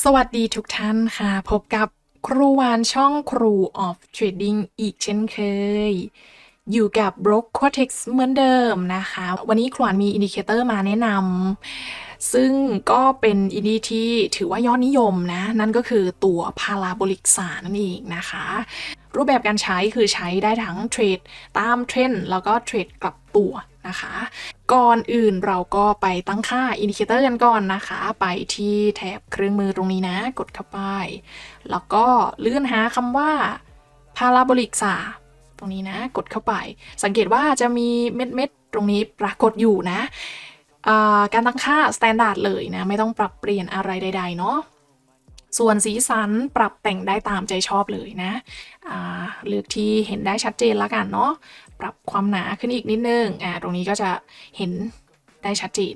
สวัสดีทุกท่านค่ะ พบกับครูวานช่องครู of Trading อีกเช่นเคย อยู่กับ Broke Cortex เหมือนเดิมนะคะ วันนี้ครูวานมีอินดิเคเตอร์มาแนะนำซึ่งก็เป็นอินดิที่ถือว่ายอดนิยมนะ นั่นก็คือตัวพาราโบลิกสานั่นเองนะคะ รูปแบบการใช้คือใช้ได้ทั้งเทรดตามเทรนด์แล้วก็เทรดกลับตัว นะคะ ก่อนอื่นเราก็ไปตั้งค่าอินดิเคเตอร์กันก่อนนะคะ ไปที่แถบเครื่องมือตรงนี้นะ กดเข้าไป แล้วก็เลื่อนหาคำว่าพาราโบลิกสาตรงนี้นะ กดเข้าไป สังเกตว่าจะมีเม็ดเม็ดตรงนี้ปรากฏอยู่นะาการตั้งค่าสแตนดาร์ดเลยนะ ไม่ต้องปรับเปลี่ยนอะไรใด ๆ เนาะส่วนสีสันปรับแต่งได้ตามใจชอบเลยนะเลือกที่เห็นได้ชัดเจนละกันเนาะ ปรับความหนาขึ้นอีกนิดนึงอ่าตรงนี้ก็จะเห็นได้ชัดเจน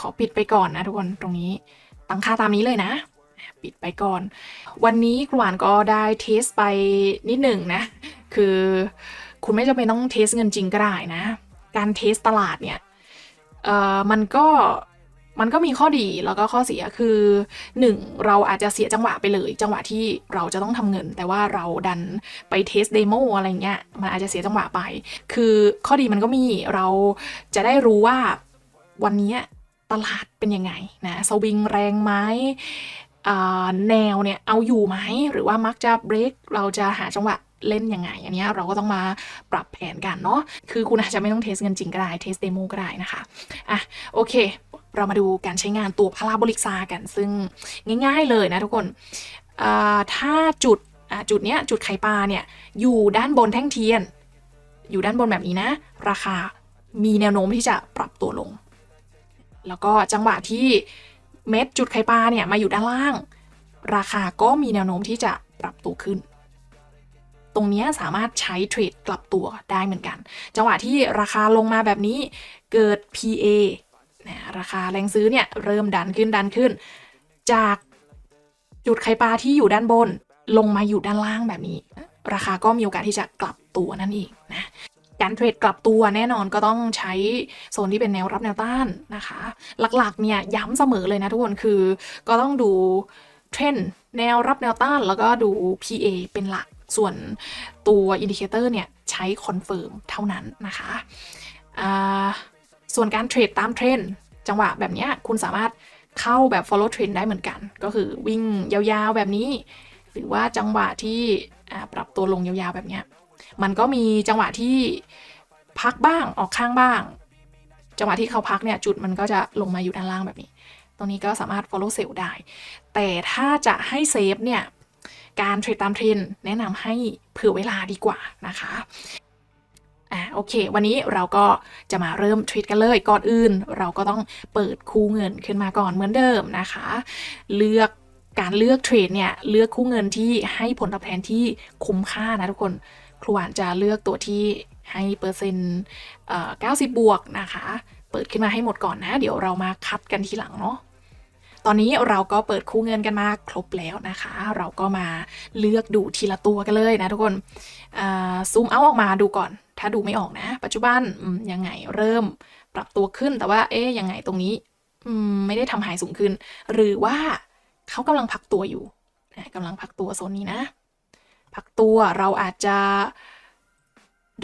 ขอปิดไปก่อนนะทุกคนตรงนี้ตั้งค่าตามนี้เลยนะ ปิดไปก่อน วันนี้ครูหวานก็ได้เทสไปนิดหนึ่งนะ คือคุณไม่จำเป็นต้องเทสเงินจริงก็ได้นะ การเทสตลาดเนี่ยเอ่อมันก็ มันก็มีข้อดีแล้วก็ข้อเสียคือ 1. เราอาจจะเสียจังหวะไปเลย จังหวะที่เราจะต้องทำเงิน แต่ว่าเราดันไปเทสเดโมอะไรเงี้ยมันอาจจะเสียจังหวะไป คือข้อดีมันก็มีเราจะได้รู้ว่าวันนี้ตลาดเป็นยังไงนะสวิงแรงไหมแนวเนี่ยเอาอยู่ไหมหรือว่ามักจะเบรกเราจะหาจังหวะเล่นยังไง อันเนี้ยเราก็ต้องมาปรับแผนกันเนาะคือคุณอาจจะไม่ต้องเทสเงินจริงก็ได้เทสเดโมก็ได้นะคะอะโอเค เรามาดูการใช้งานตัวพาราโบลิกซากัน ซึ่งง่าย ๆเลยนะทุกคนถ้าจุดจุดเนี้ยจุดไข่ปลาเนี่ยอยู่ด้านบนแท่งเทียน อยู่ด้านบนแบบนี้นะ ราคามีแนวโน้มที่จะปรับตัวลง แล้วก็จังหวะที่เม็ดจุดไข่ปลาเนี่ยมาอยู่ด้านล่าง ราคาก็มีแนวโน้มที่จะปรับตัวขึ้น ตรงเนี้ยสามารถใช้เทรดกลับตัวได้เหมือนกัน จังหวะที่ราคาลงมาแบบนี้เกิด PA นะราคาแรงซื้อเนี่ยเริ่มดันขึ้นดันขึ้น จากจุดไข่ปลาที่อยู่ด้านบน ลงมาอยู่ด้านล่างแบบนี้ ราคาก็มีโอกาสที่จะกลับตัวนั่นเองนะการเทรดกลับตัวแน่นอนก็ต้องใช้โซนที่เป็นแนวรับแนวต้านนะคะ หลักๆเนี่ยย้ำเสมอเลยนะทุกคนคือก็ต้องดูเทรนด์แนวรับแนวต้านแล้วก็ดู PA เป็นหลักส่วนตัวอินดิเคเตอร์เนี่ยใช้คอนเฟิร์มเท่านั้นนะคะอ่า ส่วนการเทรดตามเทรนด์จังหวะแบบนี้คุณสามารถเข้าแบบ follow trend ได้เหมือนกัน ก็คือวิ่งยาวๆแบบนี้ หรือว่าจังหวะที่ปรับตัวลงยาวๆแบบนี้มันก็มีจังหวะที่พักบ้างออกข้างบ้าง จังหวะที่เขาพักเนี่ยจุดมันก็จะลงมาอยู่ด้านล่างแบบนี้ ตรงนี้ก็สามารถ follow sell ได้ แต่ถ้าจะให้เซฟเนี่ยการเทรดตามเทรนด์แนะนำให้เผื่อเวลาดีกว่านะคะ อ่าโอเค วันนี้เราก็จะมาเริ่มเทรดกันเลย ก่อนอื่น เราก็ต้องเปิดคู่เงินขึ้นมาก่อนเหมือนเดิมนะคะ เลือกการเลือกเทรดเนี่ยเลือกคู่เงินที่ให้ผลตอบแทนที่คุ้มค่านะทุกคนครูหวานจะเลือกตัวที่ให้เปอร์เซ็นต์เอ่อ90บวกนะคะ เปิดขึ้นมาให้หมดก่อนนะ เดี๋ยวเรามาคัดกันทีหลังเนาะ ตอนนี้เราก็เปิดคู่เงินกันมาครบแล้วนะคะ เราก็มาเลือกดูทีละตัวกันเลยนะทุกคนซูมเอาออกมาดูก่อน ถ้าดูไม่ออกนะ ปัจจุบันยังไงเริ่มปรับตัวขึ้นแต่ว่า เอ๊ยยังไงตรงนี้ไม่ได้ทำหายสูงขึ้น หรือว่าเขากำลังพักตัวอยู่นะกำลังพักตัวโซนนี้นะ พักตัวเราอาจจะ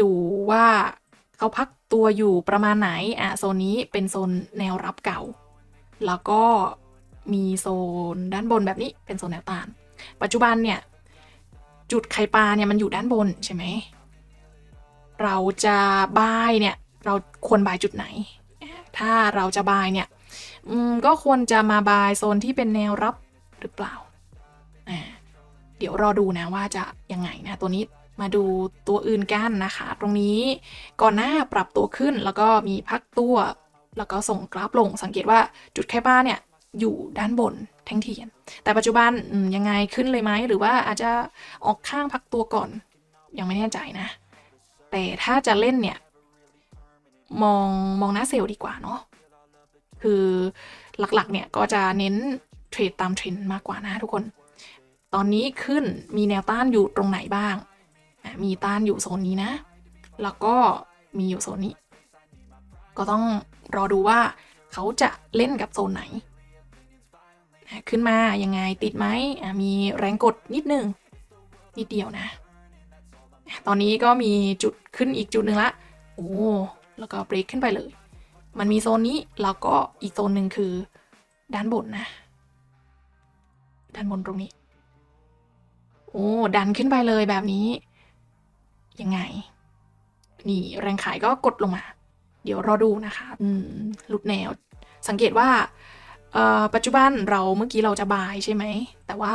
ดูว่าเขาพักตัวอยู่ประมาณไหน อะโซนนี้เป็นโซนแนวรับเก่า แล้วก็ มีโซนด้านบนแบบนี้เป็นโซนแนวต้าน ปัจจุบันเนี่ย จุดไข่ปลาเนี่ยมันอยู่ด้านบนใช่ไหม เราจะบายเนี่ย เราควรบายจุดไหน ถ้าเราจะบายเนี่ยก็ควรจะมาบายโซนที่เป็นแนวรับหรือเปล่าอ่าเดี๋ยวรอดูนะว่าจะยังไงนะตัวนี้มาดูตัวอื่นกันนะคะ ตรงนี้ก่อนหน้าปรับตัวขึ้นแล้วก็มีพักตัว แล้วก็ส่งกราฟลงสังเกตว่าจุดไข่ปลาเนี่ย อยู่ด้านบนแท่งเทียน แต่ปัจจุบันยังไงขึ้นเลยไหมหรือว่าอาจจะออกข้างพักตัวก่อน ยังไม่แน่ใจนะ แต่ถ้าจะเล่นเนี่ย มองมองหน้าเซลล์ดีกว่าเนาะคือหลักๆเนี่ยก็จะเน้นเทรดตามเทรนด์มากกว่านะทุกคน ตอนนี้ขึ้นมีแนวต้านอยู่ตรงไหนบ้าง มีต้านอยู่โซนนี้นะ แล้วก็มีอยู่โซนนี้ ก็ต้องรอดูว่าเขาจะเล่นกับโซนไหน ขึ้นมายังไงติดไหมมีแรงกดนิดนึงนิดเดียวนะ ตอนนี้ก็มีจุดขึ้นอีกจุดหนึ่งละ โอ้แล้วก็เบรกขึ้นไปเลย มันมีโซนนี้แล้วก็อีกโซนหนึ่งคือด้านบนนะ ด้านบนตรงนี้ โอ้ดันขึ้นไปเลยแบบนี้ ยังไง นี่แรงขายก็กดลงมา เดี๋ยวรอดูนะคะ อืมหลุดแนว สังเกตว่า ปัจจุบันเราเมื่อกี้เราจะบายใช่ไหม แต่ว่า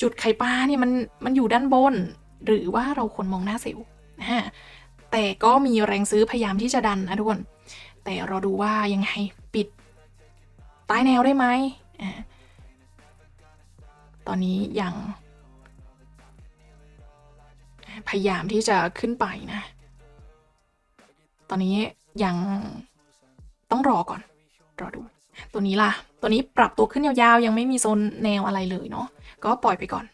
จุดไข่ปลาเนี่ยมันมันอยู่ด้านบน หรือว่าเราควรมองหน้าเซลล์นะฮะแต่ก็มีแรงซื้อพยายามที่จะดันนะทุกคนแต่เรอดูว่ายังไงปิดใต้แนวได้ไหมอ่าตอนนี้ยังพยายามที่จะขึ้นไปนะ ตอนนี้ยังต้องรอก่อน รอดู ตัวนี้ล่ะ ตัวนี้ปรับตัวขึ้นยาวๆ ยังไม่มีโซนแนวอะไรเลยเนาะ ก็ปล่อยไปก่อน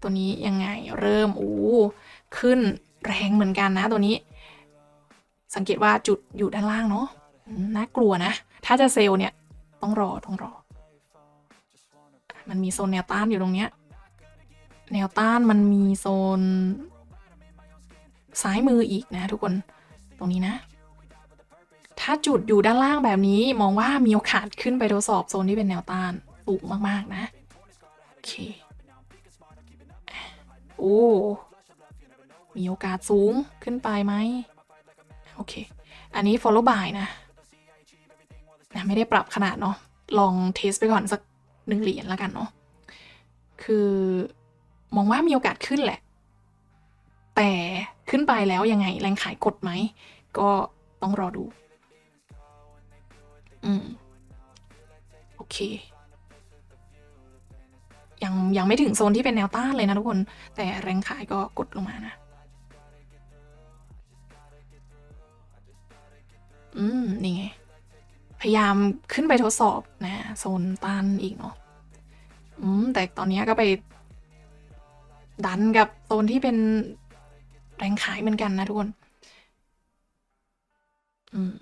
ตัวนี้ยังไงเริ่มโอ้ขึ้นแรงเหมือนกันนะตัวนี้ สังเกตว่าจุดอยู่ด้านล่างเนาะน่ากลัวนะ ถ้าจะเซลล์เนี่ยต้องรอต้องรอ มันมีโซนแนวต้านอยู่ตรงเนี้ย แนวต้านมันมีโซน ซ้ายมืออีกนะทุกคน ตรงนี้นะ ถ้าจุดอยู่ด้านล่างแบบนี้มองว่ามีโอกาสขึ้นไปทดสอบโซนที่เป็นแนวต้านสูงมากๆนะ โอเค โอ้ มีโอกาสสูงขึ้นไปไหมโอเค อันนี้ follow by นะนะไม่ได้ปรับขนาดเนาะลองเทสไปก่อนสักหนึ่งเหรียญแล้วกันเนาะคือมองว่ามีโอกาสขึ้นแหละ แต่ขึ้นไปแล้วยังไงแรงขายกดไหม ก็ต้องรอดู อืม โอเค ยังยังไม่ถึงโซนที่เป็นแนวต้านเลยนะทุกคน แต่แรงขายก็กดลงมานะ อืม นี่ไง พยายามขึ้นไปทดสอบนะ โซนต้านอีกเนาะ อืม แต่ตอนนี้ก็ไป ดันกับโซนที่เป็นแรงขายเหมือนกันนะทุกคน อืม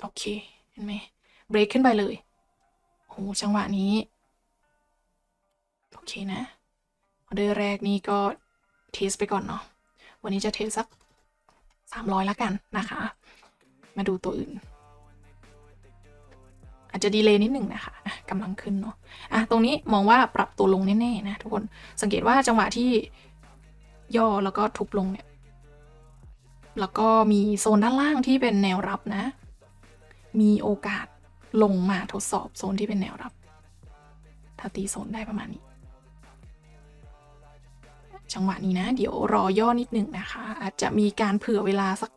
โอเค เห็นไหมเบรกขึ้นไปเลยโอ้จังหวะนี้ โอเคนะออเดอร์แรกนี่ก็เทสไปก่อนเนาะวันนี้จะเทสสักสามร้อยละกันนะคะ มาดูตัวอื่น อาจจะดีเลย์นิดหนึ่งนะคะกำลังขึ้นเนาะอะตรงนี้มองว่าปรับตัวลงแน่ๆนะทุกคนสังเกตว่าจังหวะที่ย่อแล้วก็ทุบลงเนี่ย แล้วก็มีโซนด้านล่างที่เป็นแนวรับนะ มีโอกาสลงมาทดสอบโซนที่เป็นแนวรับ ถ้าตีโซนได้ประมาณนี้ จังหวะนี้นะ เดี๋ยวรอย่อนิดหนึ่งนะคะ อาจจะมีการเผื่อเวลาสัก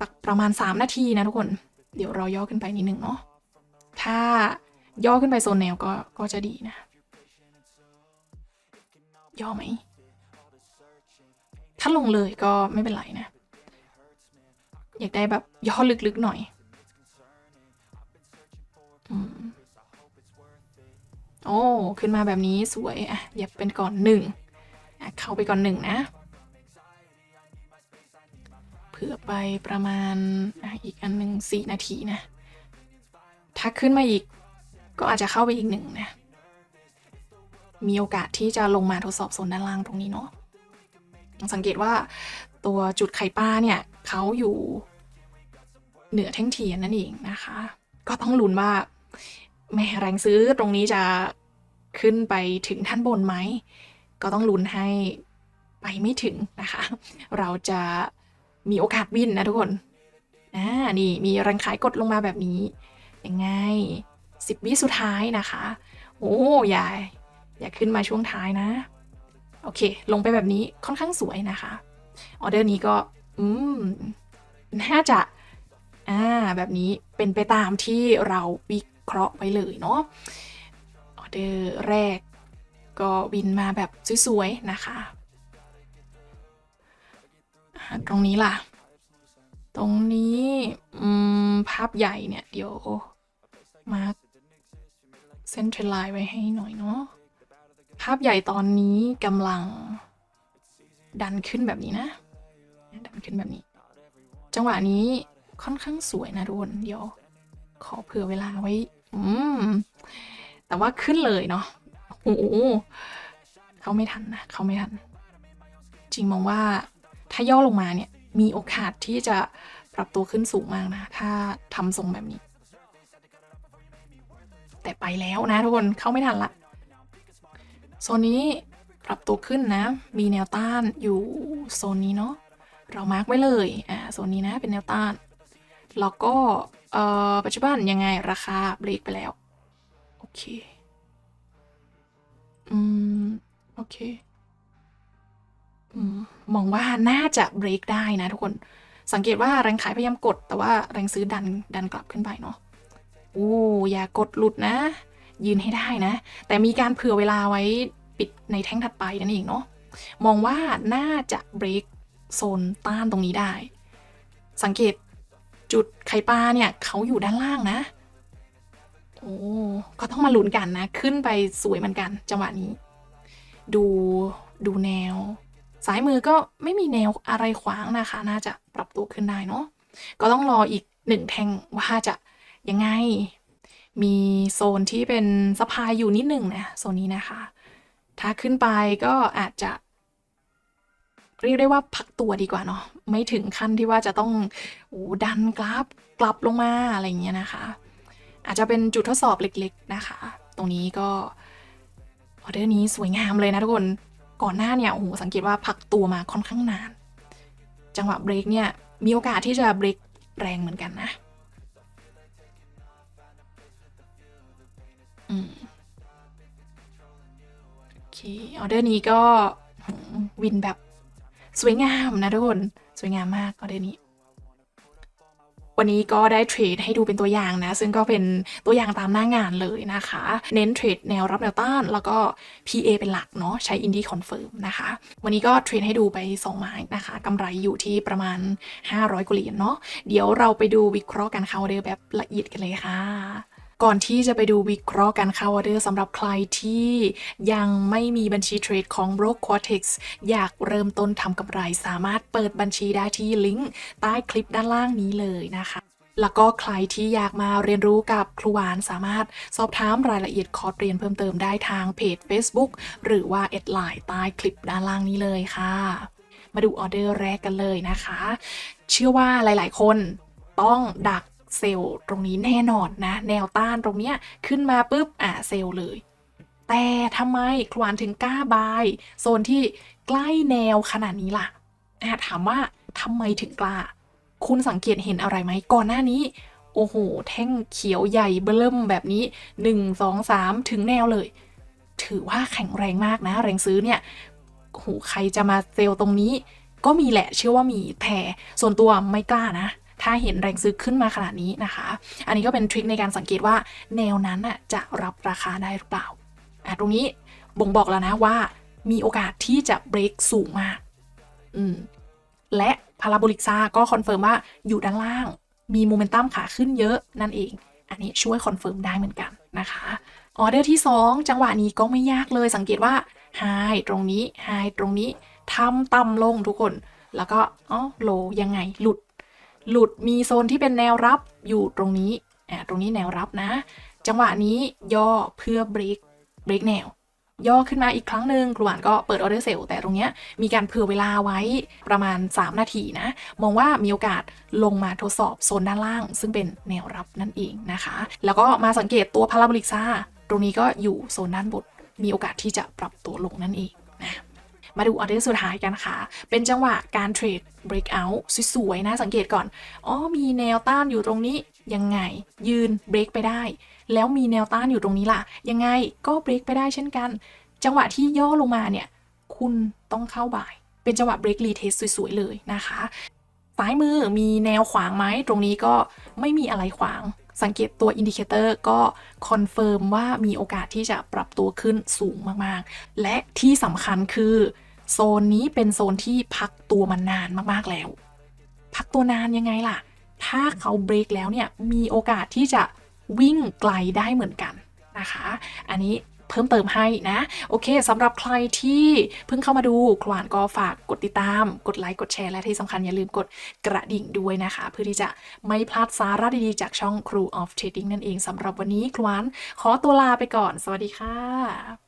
สักประมาณ 3 นาทีนะทุกคน เดี๋ยวรอย่อขึ้นไปนิดหนึ่งเนาะ ถ้าย่อขึ้นไปโซนแนวก็ก็จะดีนะ ย่อไหม ถ้าลงเลยก็ไม่เป็นไรนะ อยากได้แบบย่อลึกๆหน่อย โอ้ขึ้นมาแบบนี้สวยอะเหยียบเป็นก่อนหนึ่งอะเข้าไปก่อนหนึ่งนะเผื่อไปประมาณอะอีกอันหนึ่งสี่นาทีนะ ถ้าขึ้นมาอีกก็อาจจะเข้าไปอีกหนึ่งนะ มีโอกาสที่จะลงมาทดสอบโซนด้านล่างตรงนี้เนาะสังเกตว่าตัวจุดไข่ปลาเนี่ยเขาอยู่เหนือแท่งเทียนนั่นเองนะคะ ก็ต้องลุ้นว่าแม่แรงซื้อตรงนี้จะ ขึ้นไปถึงท่านบนไหม ก็ต้องลุ้นให้ไปไม่ถึงนะคะ เราจะมีโอกาสวินนะทุกคนอ่านี่มีแรงขายกดลงมาแบบนี้ยังไงสิบวิสุดท้ายนะคะ โอ้ย่าอย่าขึ้นมาช่วงท้ายนะ โอเค ลงไปแบบนี้ค่อนข้างสวยนะคะออเดอร์นี้ก็ อืมน่าจะอ่าแบบนี้เป็นไปตามที่เราวิเคราะห์ไว้เลยเนาะ เดอร์แรก ก็บินมาแบบสวยๆนะคะ ตรงนี้ล่ะ ตรงนี้ภาพใหญ่เนี่ย เดี๋ยว มาร์คเส้นเทรนไลน์ไว้ให้หน่อยเนาะภาพใหญ่ตอนนี้กำลัง ดันขึ้นแบบนี้นะ ดันขึ้นแบบนี้ จังหวะนี้ค่อนข้างสวยนะทุกคนเดี๋ยว ขอเผื่อเวลาไว้ อืม แต่ว่าขึ้นเลยเนาะโอ้โหเขาไม่ทันนะเขาไม่ทัน จริงมองว่าถ้าย่อลงมาเนี่ยมีโอกาสที่จะปรับตัวขึ้นสูงมากนะ ถ้าทำทรงแบบนี้ แต่ไปแล้วนะทุกคนเข้าไม่ทันละโซนนี้ปรับตัวขึ้นนะ มีแนวต้านอยู่โซนนี้เนาะเรามาร์กไว้เลยอ่าโซนนี้นะเป็นแนวต้าน แล้วก็เอ่อปัจจุบันยังไงราคาเบรกไปแล้ว เค อืม โอเค อืม มองว่าน่าจะเบรกได้นะทุกคน สังเกตว่าแรงขายพยายามกด แต่ว่าแรงซื้อดันดันกลับขึ้นไปเนาะโอ้อย่ากดหลุดนะ ยืนให้ได้นะ แต่มีการเผื่อเวลาไว้ปิดในแท่งถัดไปนั่นเองเนาะมองว่าน่าจะเบรกโซนต้านตรงนี้ได้ สังเกตจุดไข่ปลาเนี่ยเขาอยู่ด้านล่างนะ โอ้ก็ต้องมาลุ้นกันนะ ขึ้นไปสวยเหมือนกัน จังหวะนี้ ดูดูแนวซ้ายมือก็ไม่มีแนวอะไรขวางนะคะ น่าจะปรับตัวขึ้นได้เนาะก็ต้องรออีกหนึ่งแทงว่าจะยังไง มีโซนที่เป็นสะพายอยู่นิดหนึ่งนะโซนนี้นะคะ ถ้าขึ้นไปก็อาจจะ เรียกได้ว่าพักตัวดีกว่าเนาะไม่ถึงขั้นที่ว่าจะต้องโอ้ดันกลับกลับลงมาอะไรอย่างเงี้ยนะคะ อาจจะเป็นจุดทดสอบเล็กๆนะคะ ตรงนี้ก็ออเดอร์นี้สวยงามเลยนะทุกคน ก่อนหน้าเนี่ยโอ้โหสังเกตว่าพักตัวมาค่อนข้างนาน จังหวะเบรกเนี่ยมีโอกาสที่จะเบรกแรงเหมือนกันนะอืมโอเคออเดอร์นี้ก็วินแบบสวยงามนะทุกคน สวยงามมากออเดอร์นี้ วันนี้ก็ได้เทรดให้ดูเป็นตัวอย่างนะ ซึ่งก็เป็นตัวอย่างตามหน้างานเลยนะคะ เน้นเทรดแนวรับแนวต้าน แล้วก็ PA เป็นหลักเนาะใช้ Indie Confirm นะคะ วันนี้ก็เทรดให้ดูไป2ไม้นะคะกำไรอยู่ที่ประมาณ 500กว่าเหรียญเนาะเดี๋ยวเราไปดูวิเคราะห์กันเข้าออเดอร์แบบละเอียดกันเลยค่ะ ก่อนที่จะไปดูวิเคราะห์การเข้าออเดอร์สำหรับใครที่ยังไม่มีบัญชีเทรดของ Broke Cortex อยากเริ่มต้นทำกำไรสามารถเปิดบัญชีได้ที่ลิงก์ใต้คลิปด้านล่างนี้เลยนะคะแล้วก็ใครที่อยากมาเรียนรู้กับครูหวานสามารถสอบถามรายละเอียดคอร์สเรียนเพิ่มเติมได้ทางเพจ Facebook หรือว่าแอดไลน์ใต้คลิปด้านล่างนี้เลยค่ะ มาดูออเดอร์แรกกันเลยนะคะ เชื่อว่าหลายๆ คนต้องดัก เซลล์ตรงนี้แน่นอนนะ แนวต้านตรงเนี้ยขึ้นมาปุ๊บอะเซลล์เลย แต่ทำไมครวานถึงกล้าบาย โซนที่ใกล้แนวขนาดนี้ล่ะอะถามว่าทำไมถึงกล้า คุณสังเกตเห็นอะไรไหมก่อนหน้านี้ โอ้โห แท่งเขียวใหญ่เบิ่มแบบนี้ 1 2 3 ถึงแนวเลย ถือว่าแข็งแรงมากนะ แรงซื้อเนี่ยโอ้โหใครจะมาเซลล์ตรงนี้ ก็มีแหละเชื่อว่ามีแต่ส่วนตัวไม่กล้านะ ถ้าเห็นแรงซื้อขึ้นมาขนาดนี้นะคะ อันนี้ก็เป็นทริคในการสังเกตว่าแนวนั้นน่ะจะรับราคาได้หรือเปล่าอะตรงนี้บ่งบอกแล้วนะว่ามีโอกาสที่จะเบรกสูงมาก อืม และพาราโบลิกซาก็คอนเฟิร์มว่าอยู่ด้านล่าง มีโมเมนตัมขาขึ้นเยอะนั่นเอง อันนี้ช่วยคอนเฟิร์มได้เหมือนกันนะคะออเดอร์ที่ 2 จังหวะนี้ก็ไม่ยากเลยสังเกตว่าไฮตรงนี้ไฮตรงนี้ทำต่ำลงทุกคน แล้วก็อ๋อโลยังไงหลุด หลุดมีโซนที่เป็นแนวรับอยู่ตรงนี้อ่าตรงนี้แนวรับนะ จังหวะนี้ย่อเพื่อเบรกเบรกแนว ย่อขึ้นมาอีกครั้งหนึ่งครูหวานก็เปิดออเดอร์เซลล์แต่ตรงเนี้ยมีการเผื่อเวลาไว้ประมาณ 3 นาทีนะ มองว่ามีโอกาสลงมาทดสอบโซนด้านล่าง ซึ่งเป็นแนวรับนั่นเองนะคะ แล้วก็มาสังเกตตัวพาราโบลิกซ่าตรงนี้ก็อยู่โซนด้านบนมีโอกาสที่จะปรับตัวลงนั่นเองนะ มาดูออเดอร์สุดท้ายกันค่ะ เป็นจังหวะการเทรด breakout สวยๆนะสังเกตก่อน อ๋อ มีแนวต้านอยู่ตรงนี้ยังไง ยืนเบรกไปได้ แล้วมีแนวต้านอยู่ตรงนี้ล่ะ ยังไงก็เบรกไปได้เช่นกัน จังหวะที่ย่อลงมาเนี่ย คุณต้องเข้าบ่าย เป็นจังหวะเบรกรีเทสสวยๆเลยนะคะซ้ายมือมีแนวขวางไหมตรงนี้ก็ไม่มีอะไรขวาง สังเกตตัวอินดิเคเตอร์ก็คอนเฟิร์มว่ามีโอกาสที่จะปรับตัวขึ้นสูงมากๆ และที่สำคัญคือ โซนนี้เป็นโซนที่พักตัวมานานมากๆแล้ว พักตัวนานยังไงล่ะ ถ้าเขาเบรกแล้วเนี่ยมีโอกาสที่จะวิ่งไกลได้เหมือนกันนะคะ อันนี้ เพิ่มเติมให้นะ โอเคสำหรับใครที่เพิ่งเข้ามาดูขวานก็ฝากกดติดตาม กดไลค์กดแชร์และที่สำคัญอย่าลืมกดกระดิ่งด้วยนะคะ เพื่อที่จะไม่พลาดสาระดีๆจากช่อง Crew of Trading นั่นเองสำหรับวันนี้ขวานขอตัวลาไปก่อน สวัสดีค่ะ